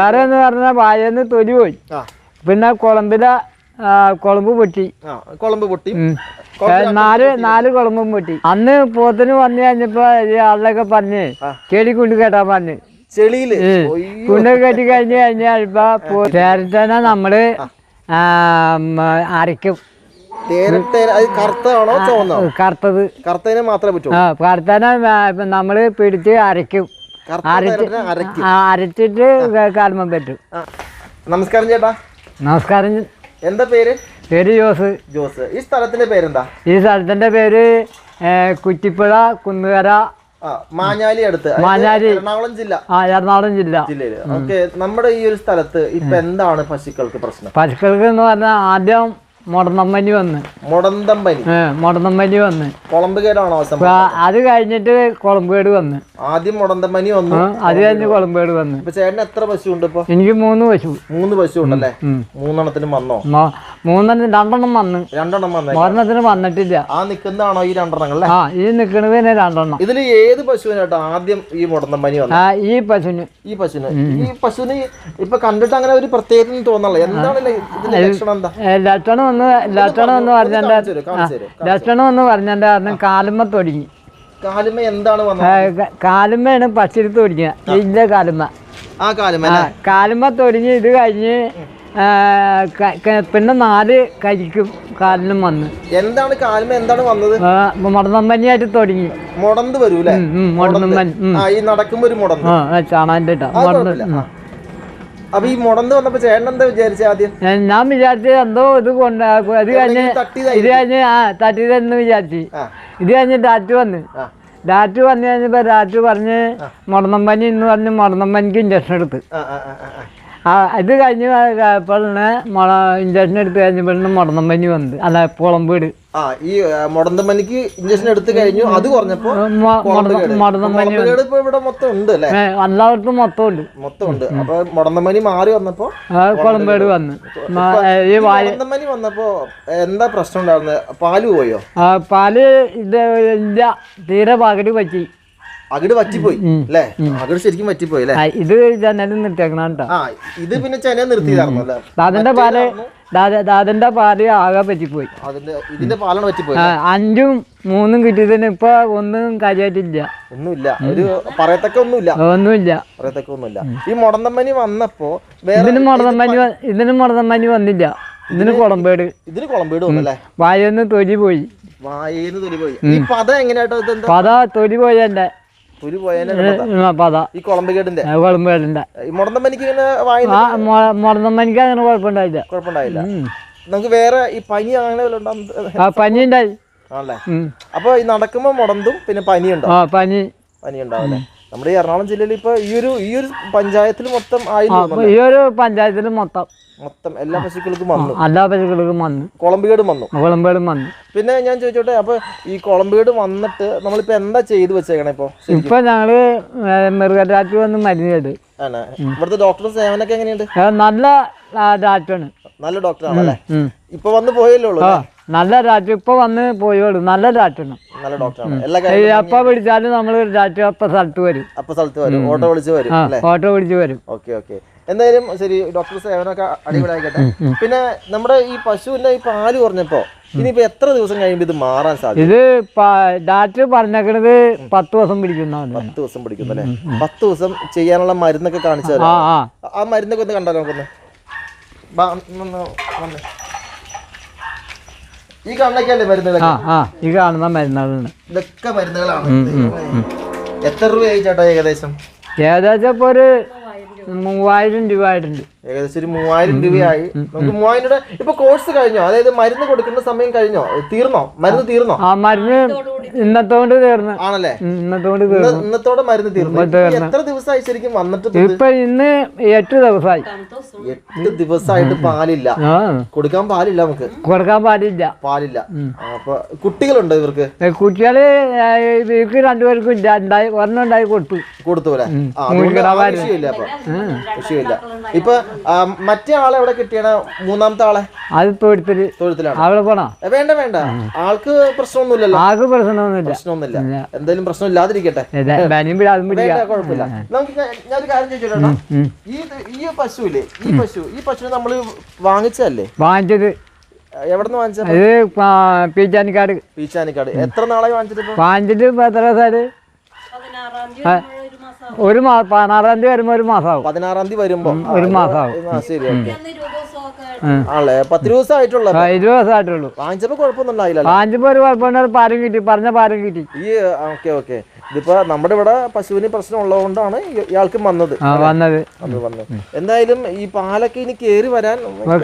വേറെ എന്ന് പറഞ്ഞാൽ വായന്ന് തൊലി പോയി. പിന്നെ കുളമ്പില കുളമ്പ് പൊട്ടി. കുളമ്പ് പൊട്ടി. നാല് നാല് കുളമ്പും പൊട്ടി. അന്ന് പോത്തിന് വന്നു കഴിഞ്ഞപ്പോ ആളിലൊക്കെ പറഞ്ഞ്. ചെടി കൊണ്ട് കേട്ടാ പറഞ്ഞ്. ചെളിയിൽ. കൊണ്ട് കെട്ടി കഴിഞ്ഞ് കഴിഞ്ഞാൽ ഇപ്പൊ നമ്മൾ അരക്കും അരയ്ക്കും. കറുത്തത്. കറുത്തതിനെ മാത്രമേ പറ്റൂ. കറുത്തനെ നമ്മൾ പിടിച്ച് അരയ്ക്കും. അരച്ചിട്ട് കാൽമം പറ്റും. നമസ്കാരം ചേട്ടാ. നമസ്കാരം. എന്താ പേര്? പേര് ജോസ്. ജോസ്. ഈ സ്ഥലത്തിന്റെ പേരെന്താ? ഈ സ്ഥലത്തിന്റെ പേര് കുറ്റിപ്പുഴ കുന്നുകര മാഞ്ഞാലി അടുത്ത്. മാഞ്ഞാലി. എറണാകുളം ജില്ല. ആ എറണാകുളം ജില്ല. ജില്ലയിൽ. ഓക്കെ നമ്മുടെ ഈ ഒരു സ്ഥലത്ത് ഇപ്പൊ എന്താണ് പശുക്കൾക്ക് പ്രശ്നം? പശുക്കൾക്ക് എന്ന് പറഞ്ഞാൽ ആദ്യം മുടന്തമ്പനി വന്ന്. മുടന്തമ്പനി. മുടന്തമ്പനി വന്ന്. കുളമ്പ് കേടാണോ അപ്പൊ അത് കഴിഞ്ഞിട്ട് കുളമ്പേട് വന്ന്. ആദ്യം മുടന്തമ്മനി വന്നു. അത് കഴിഞ്ഞ് കുളമ്പേട് വന്ന്. ഇപ്പൊ ചേട്ടന് എത്ര പശു ഉണ്ട് ഇപ്പൊ? എനിക്ക് മൂന്ന് പശു. മൂന്ന് പശു ഉണ്ടല്ലേ. മൂന്നെണ്ണത്തിനും വന്നോ? മൂന്നെണ്ണം രണ്ടെണ്ണം വന്ന്. രണ്ടെണ്ണം വന്നു. ഒരെണ്ണത്തിന് വന്നിട്ടില്ല. ആ നിക്കുന്നതാണോ ഈ രണ്ടെണ്ണം ആ ഈ നിക്കണത് തന്നെ രണ്ടെണ്ണം. ഇതിൽ ഏത് പശുവിനാട്ടോ ആദ്യം ഈ മുടന്തമ്മനി വന്നു ഈ പശുവിന്. ഈ പശുവിന്. ഈ പശുവിന് ഇപ്പൊ കണ്ടിട്ട് അങ്ങനെ ഒരു പ്രത്യേകത തോന്നല്ലേ എന്താണല്ലേ ലക്ഷണം എന്താ? ലക്ഷണം ഒന്ന് ലക്ഷണം എന്ന് പറഞ്ഞാൽ ലക്ഷണം എന്ന് പറഞ്ഞാൽ കാരണം കാലുമ്മ തൊടിങ്ങി കാലുമ എന്താണ് വന്നത്? കാലുമ്മയാണ് പച്ചിരി തൊടിഞ്ഞ ഇല്ല കാലുമ്മ. ആ കാലുമ ആ, കാലുമ്മ തൊടിഞ്ഞ് ഇത് കഴിഞ്ഞ് പിന്നെ നാല് കരിക്കും കാലിനും വന്ന്. എന്താണ് കാലുമ എന്താണ് വന്നത്? മുടന്നമ്മനിയായിട്ട് തുടങ്ങി മുടന്ത് വരൂല്ലേ. ആ ഈ നടക്കുമ്പോ ഒരു മുടന്ത്. ആ ചാണാന്റെ ആ. അപ്പൊ ഈ മുടന്ന് വന്നപ്പോ ചേട്ടൻ എന്താ വിചാരിച്ച ആദ്യം? ഞാൻ വിചാരിച്ചത് എന്തോ ഇത് കൊണ്ടാക്കും ഇത് കഴിഞ്ഞ്. ഇത് കഴിഞ്ഞ് ആ തട്ടിയതെന്ന് വിചാരിച്ചു. ഇത് കഴിഞ്ഞ് ഡാറ്റ് വന്ന്. ഡാറ്റ് വന്നു കഴിഞ്ഞപ്പോ ഡാറ്റ് പറഞ്ഞ് മുടന്നമ്പനി എന്ന് പറഞ്ഞ് മുടന്നമ്പനിക്ക് ഇഞ്ചക്ഷൻ എടുത്ത്. ആ ഇത് കഴിഞ്ഞ് മുള ഇഞ്ചക്ഷൻ എടുത്ത് കഴിഞ്ഞപ്പോഴാണ് മുടന്നമ്പനി വന്നത് അല്ല പുളമ്പീട് ആ ഈ മുടന്തമ്മനിക്ക് ഇഞ്ചക്ഷൻ എടുത്തു കഴിഞ്ഞു. അത് കുറഞ്ഞപ്പോ ഇപ്പൊ ഇവിടെ മൊത്തം ഉണ്ട് അല്ലേ? എല്ലാവർക്കും മൊത്തം ഉണ്ട് മൊത്തം ഉണ്ട് അപ്പൊ മുടന്തമ്മനി മാറി വന്നപ്പോ കുളമ്പേട് വന്ന്. മുടന്തമ്മനി വന്നപ്പോ എന്താ പ്രശ്നം ഉണ്ടായിരുന്നത്? പാൽ പോയോ? പാൽ ഇത് തീരെ പകുതി പറ്റി. അകിട് പറ്റിപ്പോയി അല്ലേ? അകിട് ശരിക്കും പറ്റിപ്പോയി അല്ലേ? ഇത് ജനലും നിർത്തിയേക്കണം ആ ഇത് പിന്നെ ചെന നിർത്തിയതായിരുന്നു അല്ലേ? ദാദന്റെ പാൽ ദാദ- ദാദന്റെ പാൽ ആകെ പറ്റിപ്പോയി. അതിന്റെ ഇതിന്റെ പാലാണ് പറ്റിപ്പോയി അഞ്ചും മൂന്നും കിട്ടിയതിന് ഇപ്പൊ ഒന്നും കാര്യമായിട്ടില്ല ഒന്നുമില്ല ഒരു പറയത്തക്ക ഒന്നുമില്ല. ഒന്നുമില്ല. പറയത്തക്ക ഒന്നുമില്ല. ഈ മുടന്തമ്മനി വന്നപ്പോ ഇതിന് മുടന്നമ്മനി വ- ഇതിന് മുടന്നമ്മനി വന്നില്ല. ഇതിന് കുളമ്പേട്. ഇതിന് കുളമ്പേട് വന്നു അല്ലേ? വായൊന്ന് തൊലി പോയി. വായേന്ന് തൊലി പോയി. പത എങ്ങനെയാട്ടോ പത തൊലി പോയി പോയതിന്റെ പത ഈ കുളമ്പുകേടിന്റെ ഇങ്ങനെ അങ്ങനെ കുഴപ്പമുണ്ടായില്ല. കുഴപ്പമുണ്ടായില്ല. നമുക്ക് വേറെ ഈ പനി അങ്ങനെ ആ പനി ഉണ്ടായി. ആണല്ലേ. അപ്പൊ ഈ നടക്കുമ്പോ മുടന്തും പിന്നെ പനി ആ പനി. പനി ഉണ്ടാവല്ലേ നമ്മുടെ ഈ എറണാകുളം ജില്ലയിൽ ഇപ്പൊ ഈ ഒരു ഈ ഒരു പഞ്ചായത്തിൽ മൊത്തം ആയി ഈ ഒരു പഞ്ചായത്തിൽ മൊത്തം. മൊത്തം എല്ലാ പശുക്കൾക്കും വന്നു. എല്ലാ പശുക്കൾക്കും വന്നു. കുളമ്പുകേടും വന്നു. കുളമ്പേടും വന്നു. പിന്നെ ഞാൻ ചോദിച്ചോട്ടെ അപ്പൊ ഈ കുളമ്പുകേട് വന്നിട്ട് നമ്മളിപ്പോ എന്താ ചെയ്തു വെച്ചേക്കണേ ഇപ്പൊ? ഇപ്പൊ ഞങ്ങൾ മൃഗരാറ്റ് വന്ന് മരുന്ന് ചെയ്ത് ഇവിടുത്തെ ഡോക്ടർ സേവനൊക്കെ എങ്ങനെയുണ്ട്? നല്ല രാറ്റാണ് നല്ല ഡോക്ടറാണ് അല്ലേ. ഇപ്പൊ വന്ന് പോയല്ലേ ഉള്ളൂ? നല്ല ഡാറ്റ ഇപ്പൊ വന്ന് പോയോളൂ നല്ല ഡാറ്റ നല്ല ഡോക്ടറാണ് എല്ലാ എപ്പ പിടിച്ചാലും നമ്മൾ ഡാറ്റ അപ്പ സ്ഥലത്ത് വരും. അപ്പൊ സ്ഥലത്ത് വരും. ഓട്ടോ വിളിച്ച് വരും ഓട്ടോ വിളിച്ച് വരും. Okay okay. എന്തായാലും ശരി ഡോക്ടർ സേവനമൊക്കെ അടിപൊളിയായിക്കട്ടെ. പിന്നെ നമ്മുടെ ഈ പശുവിന്റെ ഈ പാൽ കുറഞ്ഞപ്പോ ഇനിയിപ്പോ എത്ര ദിവസം കഴിയുമ്പോൾ ഇത് മാറാൻ സാധിക്കും ഇത് ഡാറ്റ് പറഞ്ഞേക്കണത് പത്ത് ദിവസം പിടിക്കുന്നതാണ് പത്ത് ദിവസം പിടിക്കുന്നു അല്ലേ പത്ത് ദിവസം ചെയ്യാനുള്ള മരുന്നൊക്കെ കാണിച്ചു ആ മരുന്നൊക്കെ ഒന്ന് കണ്ടാലോ നമുക്കൊന്ന്. ഈ കണ്ണൊക്കെയല്ലേ മരുന്നുകൾ ആ ആ ഈ കാണുന്ന മരുന്നുകളുണ്ട് ഇതൊക്കെ മരുന്നുകളാണ്. എത്ര രൂപയായി ചേട്ടാ ഏകദേശം? ഏകദേശം ഇപ്പൊ ഒരു മൂവായിരം രൂപ ആയിട്ടുണ്ട്. ഏകദേശം ഒരു മൂവായിരം രൂപയായി. നമുക്ക് മൂവായിരം രൂപ ഇപ്പൊ കോഴ്സ് കഴിഞ്ഞോ? അതായത് മരുന്ന് കൊടുക്കുന്ന സമയം കഴിഞ്ഞോ? തീർന്നോ? മരുന്ന് തീർന്നോ? ആ മരുന്ന് ഇന്നത്തോണ്ട് തീർന്നു. ആണല്ലേ? ഇന്നത്തോണ്ട് തീർന്നു. ഇന്നത്തോടെ മരുന്ന് തീർന്നു. എത്ര ദിവസമായി ശരിക്കും വന്നിട്ട് ഇപ്പൊ ഇന്ന് എട്ട് ദിവസമായി. എട്ട് ദിവസമായിട്ട് പാലില്ല. കൊടുക്കാൻ പാലില്ല നമുക്ക്. കൊടുക്കാൻ പാലില്ല. പാലില്ല അപ്പൊ കുട്ടികളുണ്ടോ ഇവർക്ക്? കുട്ടികൾ ഇവർക്ക് രണ്ടുപേർക്കും ഇല്ല. ഉണ്ടായി ഒരെണ്ണം ഉണ്ടായി കൊടുത്തു. കൊടുത്തു വിഷയമില്ല അപ്പൊ വിഷയമില്ല ഇപ്പൊ മറ്റേ ആളെ എവിടെ കിട്ടിയാണ്? മൂന്നാമത്തെ ആളെ? അത് തൊഴുത്തിൽ തൊഴുത്തിലാണ്. അവളെ പോണോ? വേണ്ട വേണ്ട. ആൾക്ക് പ്രശ്നമൊന്നുമില്ലല്ലോ. ആൾക്ക് പ്രശ്നമൊന്നുമില്ല. പ്രശ്നമൊന്നുമില്ല. എന്തായാലും പ്രശ്നം ഇല്ലാതിരിക്കട്ടെ. കുഴപ്പമില്ല. നമുക്ക് ഞാൻ- ഞാനൊരു കാര്യം ചോദിച്ചോട്ടോ ഈ ഈ പശുവില്ലേ? ഈ പശു ഈ പശു നമ്മൾ വാങ്ങിച്ചതല്ലേ? വാങ്ങിച്ചത്. എവിടെ നിന്ന് വാങ്ങിച്ച അത് പീച്ചാനിക്കാട്. പീച്ചാനിക്കാട്. എത്ര നാളായി വാങ്ങിച്ചിട്ട് വാങ്ങിച്ചിട്ട് എത്ര ദിവസമായിട്ട്? ഒരു മാസം പതിനാറാം തീയതി വരുമ്പോ ഒരു മാസമാവും പതിനാറാം തീയതി വരുമ്പോ? ഒരു മാസമാവും ആ ശരി ആണല്ലേ? പത്ത് ദിവസം ആയിട്ടുള്ള ആ, ഇരുപത് ദിവസമായിട്ടുള്ളൂ വാങ്ങിച്ചപ്പോ കുഴപ്പമൊന്നും ഉണ്ടായില്ല വാങ്ങിച്ചപ്പോ ഒരു കുഴപ്പമില്ല പാരം കിട്ടി പറഞ്ഞ പാരം കിട്ടി. ഈ ഓക്കെ ഓക്കെ. ഇതിപ്പോ നമ്മുടെ ഇവിടെ പശുവിന് പ്രശ്നം ഉള്ളതുകൊണ്ടാണ് ഇയാൾക്ക് വന്നത് ആ വന്നത്. വന്നു എന്തായാലും ഈ പാലൊക്കെ ഇനി കേറി വരാൻ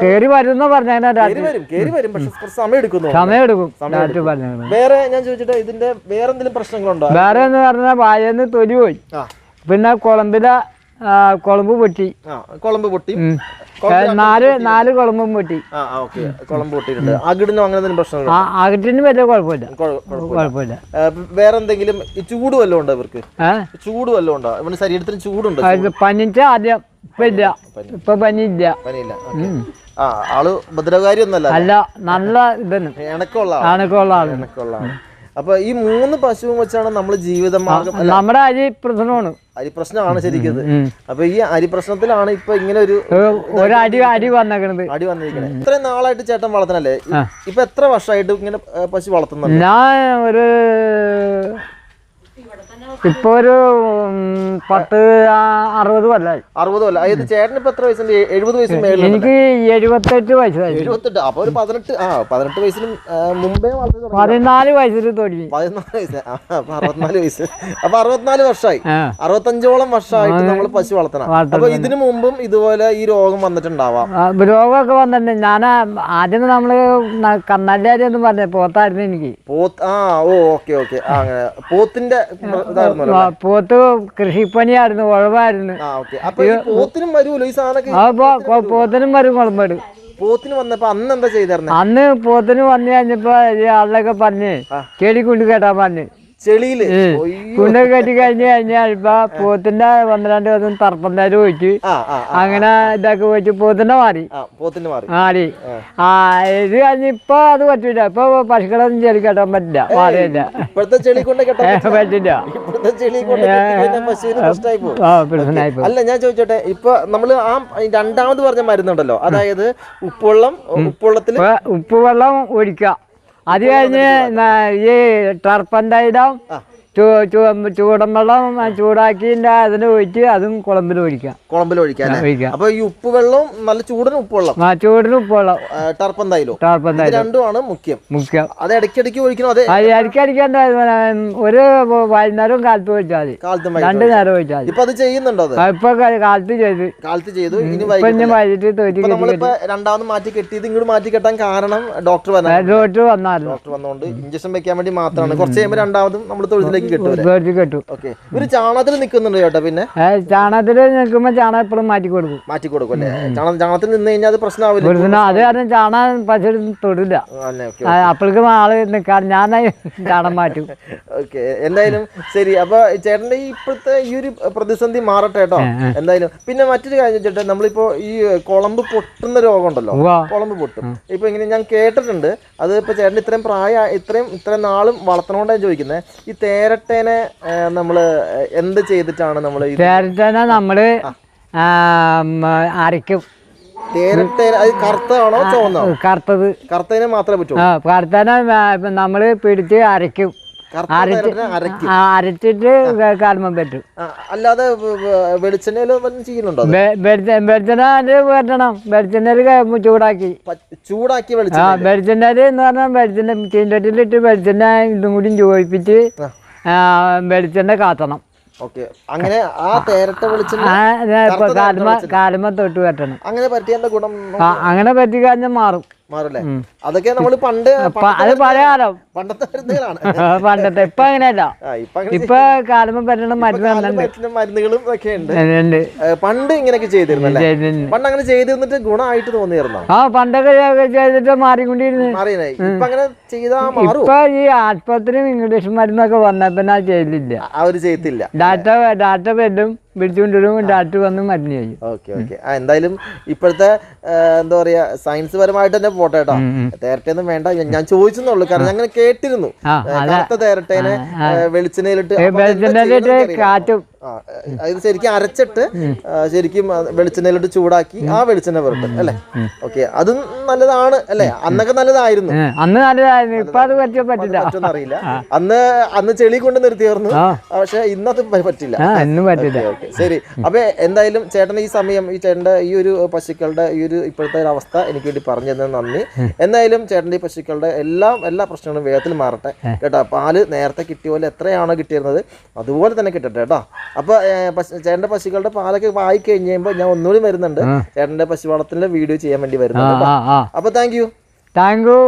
കേറി വരുന്ന പറഞ്ഞാൽ കേറി വരും കേറി വരും പക്ഷെ കുറച്ച് സമയം എടുക്കുന്നു സമയം എടുക്കും. പറഞ്ഞു വേറെ ഞാൻ ചോദിച്ചിട്ട് ഇതിന്റെ വേറെ എന്തെങ്കിലും പ്രശ്നങ്ങളുണ്ടോ? വേറെ എന്ന് പറഞ്ഞാൽ വായന്ന് തൊലി പോയി. ആ. പിന്നെ കുളമ്പില കുളമ്പ് പൊട്ടി. കുളമ്പ് പൊട്ടി. നാല് നാല് കുളമ്പും പൊട്ടി. കുളമ്പ് പൊട്ടിയിട്ടുണ്ട്. അകിടിനും അങ്ങനെ അകറ്റിന് വലിയ കുഴപ്പമില്ല. കുഴപ്പമില്ല. വേറെ എന്തെങ്കിലും ചൂട് വല്ലതും ഉണ്ടോ ഇവർക്ക്? ചൂട് വല്ലതും ഉണ്ടോ? ഇവന് ശരീരത്തിന് ചൂടുണ്ട് പനിച്ച ആദ്യം ഇപ്പൊ ഇല്ല. ഇപ്പൊ പനിയില്ല. പനിയില്ല. ആ ആൾ ഭദ്രകാരി ഒന്നല്ല അല്ല നല്ല ഇതന്നെ ഇണക്കമുള്ള ആൾ ആൾ ഇണക്കമുള്ള ആൾ അപ്പൊ ഈ മൂന്ന് പശുവും വെച്ചാണ് നമ്മൾ ജീവിതം നമ്മുടെ അരി പ്രശ്നമാണ് അരി പ്രശ്നമാണ് ശരിക്കും അപ്പൊ ഈ അരി പ്രശ്നത്തിലാണ് ഇപ്പൊ ഇങ്ങനെ ഒരു അടി അടി വന്നേക്കണത്. അടി വന്നിരിക്കുന്നത് ഇത്രയും നാളായിട്ട് ചേട്ടൻ വളർത്തണല്ലേ? ഇപ്പൊ എത്ര വർഷമായിട്ട് ഇങ്ങനെ പശു വളർത്തുന്നത് ഞാൻ ഒരു ഇപ്പൊ ഒരു പത്ത് അറുപത് കൊല്ലായി. അറുപത് കൊല്ലം. അതായത് ചേട്ടൻ ഇപ്പൊ എത്ര വയസ്സുണ്ട്? എഴുപത് വയസ്സിന് മേളിൽ എനിക്ക് എഴുപത്തെട്ട് വയസ്സായി. എഴുപത്തെട്ട്. അപ്പൊ ഒരു പതിനെട്ട് ആ പതിനെട്ട് വയസ്സിന് മുമ്പേ തുടങ്ങി പതിനാല് വയസ്സിൽ തുടങ്ങി പതിനാല് വയസ്സ് ആ, അപ്പൊ അറുപത്തിനാല് വയസ്സ്. അപ്പൊ അറുപത്തിനാല് വർഷമായി ആ. അറുപത്തഞ്ചോളം വർഷമായിട്ട് നമ്മൾ പശു വളർത്തണം. വളർത്തണം. അപ്പൊ ഇതിനു മുമ്പും ഇതുപോലെ ഈ രോഗം വന്നിട്ടുണ്ടാവാം. ആ, രോഗമൊക്കെ വന്നിട്ടുണ്ട്. ഞാൻ ആദ്യം നമ്മൾ ന- കന്നാലിയാരി എന്ന് പറഞ്ഞ പോത്തായിരുന്നു എനിക്ക്. പോത്ത് ആ ഓ ഓക്കെ ഓക്കെ. അങ്ങനെ. പോത്തിന്റെ പോത്ത് കൃഷിപ്പണിയായിരുന്നു ഈ പോത്തിനും വരുമല്ലോ ഈ കൊ- പോത്തിനും വരും കുളമ്പേട് പോത്തിന് വന്നപ്പോ അന്ന് എന്താ ചെയ്തായിരുന്നു അന്ന് പോത്തിന് വന്നു കഴിഞ്ഞപ്പോ ആളിലൊക്കെ പറഞ്ഞ് ചെടി കൊണ്ട് കേട്ടാ പറഞ്ഞ്. ചെളിയിൽ. കുണ്ട കെട്ടി കഴിഞ്ഞ് കഴിഞ്ഞാൽ ഇപ്പൊ പോത്തിന്റെ പന്ത്രണ്ട് ദിവസം തർപ്പന്താര് ആ, അങ്ങനെ ഇതൊക്കെ പോയിട്ട് പോത്തിന്റെ മാറി. മാറി. മാറി. ആ. ഇത് കഴിഞ്ഞ് ഇപ്പൊ അത് പറ്റൂല. ഇപ്പൊ പശുക്കളൊന്നും ചെളി കെട്ടാൻ പറ്റില്ല. മാറിയില്ല. ഇപ്പോഴത്തെ ചെളി കൊണ്ട് കെട്ടാൻ ഏ, പറ്റില്ല. ഇപ്പോഴത്തെ ചെളി കൊണ്ട് കെട്ടിക്കഴിഞ്ഞാൽ പശുവിന് പ്രശ്നമായി പോകും. അല്ല ഞാൻ ചോദിച്ചോട്ടെ. ഇപ്പൊ നമ്മൾ ആ രണ്ടാമത് പറഞ്ഞ മരുന്നുണ്ടല്ലോ. അതായത് ഉപ്പുവെള്ളം ഉപ്പുവെള്ളത്തിൽ ഉപ്പുവെള്ളം ഒഴിക്കാം. ഒഴിക്കുക അത് കഴിഞ്ഞ് ഈ ടർപ്പന്റൈഡം ചൂടൻ വെള്ളം ചൂടാക്കി അതിന് ഒഴിച്ച് അതും കുളമ്പിൽ ഒഴിക്കാം. കുളമ്പിൽ ഒഴിക്കാൻ ഒഴിക്കാം. അപ്പൊ ഈ ഉപ്പ് വെള്ളവും നല്ല ചൂടന് ഉപ്പ് വെള്ളം? ആ ചൂടിന് ഉപ്പ് വെള്ളം. ടർപ്പന്തായാലും? ഇത് ടർപ്പന്റൈഡ് രണ്ടുമാണ് മുഖ്യം. മുഖ്യം. അത് ഇടയ്ക്കിടയ്ക്ക് ഒഴിക്കണം? അതെ. ഇടയ്ക്കിടയ്ക്ക് ഒരു വൈകുന്നേരവും കാലത്ത് ഒഴിച്ചാൽ മതി. രണ്ടു നേരം ഒഴിച്ചാൽ ഇപ്പൊ അത് ചെയ്യുന്നുണ്ടോ ഇപ്പൊ കാലത്ത് ചെയ്ത്. കാലത്ത് ചെയ്തു ഇനി വൈകിട്ട് രണ്ടാമത് മാറ്റി കെട്ടിയത് ഇങ്ങോട്ട് മാറ്റി കെട്ടാൻ കാരണം ഡോക്ടർ ഡോക്ടർ വന്നായിരുന്നു ഡോക്ടർ വന്നുകൊണ്ട് ഇഞ്ചക്ഷൻ വെക്കാൻ വേണ്ടി മാത്രമാണ് കുറച്ച് കഴിയുമ്പോൾ രണ്ടാമതും നമ്മൾ തൊഴുത്തിലേക്ക് തൊട്ടി കെട്ടു ഒരു ചാണകത്തിൽ നിൽക്കുന്നുണ്ട് ചേട്ടാ പിന്നെ? ചാണകത്തിൽ നിൽക്കുമ്പോൾ ചാണകം എപ്പോഴും മാറ്റി കൊടുക്കും. മാറ്റി കൊടുക്കും അല്ലേ? ചാണകം ചാണകത്തിൽ നിന്ന് കഴിഞ്ഞാൽ അത് പ്രശ്നമാവില്ല? ഒരു ദിനം അത് കാരണം ചാണകം പശു തൊടില്ല. അപ്പോഴേക്കും ആൾ നിൽക്കാൻ ഞാൻ ചാണം മാറ്റും. ഓക്കെ. എന്തായാലും ശരി. അപ്പൊ ചേട്ടന്റെ ഇപ്പോഴത്തെ ഈ ഒരു പ്രതിസന്ധി മാറട്ടെ കേട്ടോ. എന്തായാലും പിന്നെ മറ്റൊരു കാര്യം ചേട്ടാ നമ്മളിപ്പോ ഈ കുളമ്പ് പൊട്ടുന്ന രോഗം ഉണ്ടല്ലോ. കുളമ്പ് പൊട്ടും. ഇപ്പൊ ഇങ്ങനെ ഞാൻ കേട്ടിട്ടുണ്ട്. അത് ഇപ്പൊ ചേട്ടൻ ഇത്രയും പ്രായ ഇത്രയും ഇത്രയും നാളും വളർത്തണോണ്ടാണ് ചോദിക്കുന്നത് ഈ തേരട്ടേനെ ആ, നമ്മൾ എന്ത് ചെയ്തിട്ടാണ് നമ്മൾ ആ, മ, അരയ്ക്കും. കറുത്താണോ കറുത്തത്. കറുത്തതിനെ മാത്രമേ പറ്റൂ. കറുത്തനെ നമ്മൾ പിടിച്ച് അരയ്ക്കും. അരച്ചിട്ട് കാൽമം പറ്റും. അല്ലാതെ വെളിച്ചെണ്ണയിലോ വെളിച്ചെണ്ണ വരണം വെളിച്ചെണ്ണയിൽ ചൂടാക്കി ചൂടാക്കി. വെളിച്ചെണ്ണ വെളിച്ചെണ്ണ വെളിച്ചെണ്ണയിൽ? എന്ന് പറഞ്ഞാൽ വെളിച്ചെണ്ണ ചീന്തട്ടിലിട്ട് വെളിച്ചെണ്ണ ഇതും കൂടി ചോദിപ്പിച്ച് വെളിച്ചെണ്ണ കാത്തണം. അങ്ങനെ ആ തേരത്തെ വെളിച്ചെണ്ണ കാലുമ തൊട്ട് കെട്ടണം അങ്ങനെ പറ്റിയതിന്റെ ഗുണം അങ്ങനെ പറ്റി കഴിഞ്ഞാൽ മാറും. മാറില്ലേ അതൊക്കെ നമ്മൾ പണ്ട് അത് പഴയ കാലം. പണ്ടത്തെ മരുന്നുകളാണ് പണ്ടത്തെ ഇപ്പൊ അങ്ങനെയല്ല. ഇപ്പൊ മരുന്ന് കാലിന് മരുന്നുകളും ഒക്കെ ഉണ്ട്. പണ്ട് ഇങ്ങനെയൊക്കെ ചെയ്തിരുന്നല്ലേ? ചെയ്തിരുന്നു. പണ്ട് അങ്ങനെ ചെയ്തിരുന്നിട്ട് ഗുണമായിട്ട് തോന്നിയിരുന്നു ആ പണ്ടൊക്കെ ചെയ്തിട്ട് മാറിക്കൊണ്ടിരുന്നു. മാറിയേ ഇപ്പൊ അങ്ങനെ ചെയ്താ മാറും ഇപ്പൊ ഈ ആശുപത്രിയും ഇംഗ്ലീഷ് മരുന്നൊക്കെ വന്ന പിന്നെ ചെയ്തില്ല. അവർ ചെയ്തില്ല ഡാറ്റ ഡാറ്റ വെല്ലും പിടിച്ചുകൊണ്ടിരും ഡാക്ടർ വന്ന് മരുന്ന് ചെയ്യും ഓക്കെ ഓക്കെ. ആ എന്തായാലും ഇപ്പോഴത്തെ എന്താ പറയാ സയൻസ് പരമായിട്ട് തന്നെ പോട്ടെ കേട്ടോ. തേരട്ടേന്നും വേണ്ട ഞാൻ- ചോദിച്ചെന്നുള്ളൂ. കാരണം ഞാൻ അങ്ങനെ കേട്ടിരുന്നു. തേരട്ടേനെ വെളിച്ചെണ്ണയിലിട്ട്. കാറ്റും ആ, അത് ശരിക്കും അരച്ചിട്ട് ശരിക്കും വെളിച്ചെണ്ണയിലോട്ട് ചൂടാക്കി ആ വെളിച്ചെണ്ണ പുരട്ടും അല്ലെ? ഓക്കെ അതും നല്ലതാണ് അല്ലെ? അന്നൊക്കെ നല്ലതായിരുന്നു. അന്ന് നല്ലതായിരുന്നു. ഇപ്പൊ അത് പറ്റിയ? പറ്റില്ല. അറിയില്ല. അന്ന് അന്ന് ചെളി കൊണ്ട് നിർത്തിയായിരുന്നു. പക്ഷെ ഇന്നത് പറ്റില്ല. പറ്റില്ല. ശരി. അപ്പൊ എന്തായാലും ചേട്ടൻ ഈ സമയം ഈ ചേട്ടന്റെ ഈ ഒരു പശുക്കളുടെ ഈ ഒരു ഇപ്പോഴത്തെ ഒരു അവസ്ഥ എനിക്ക് വേണ്ടി പറഞ്ഞു തന്നത് നന്ദി. എന്തായാലും ചേട്ടന്റെ ഈ പശുക്കളുടെ എല്ലാം എല്ലാ പ്രശ്നങ്ങളും വേഗത്തിൽ മാറട്ടെ. കേട്ടോ പാൽ നേരത്തെ കിട്ടിയ പോലെ എത്രയാണോ കിട്ടിയിരുന്നത് അതുപോലെ തന്നെ കിട്ടട്ടെ കേട്ടോ. അപ്പൊ ചേട്ടന്റെ പശുക്കളുടെ പാലൊക്കെ വായി കഴിഞ്ഞ് കഴിയുമ്പോൾ ഞാൻ ഒന്നുകൂടി വരുന്നുണ്ട്. ചേട്ടന്റെ പശു വളത്തിന്റെ വീഡിയോ ചെയ്യാൻ വേണ്ടി വരുന്നുണ്ട് അപ്പൊ താങ്ക് യു താങ്ക് യു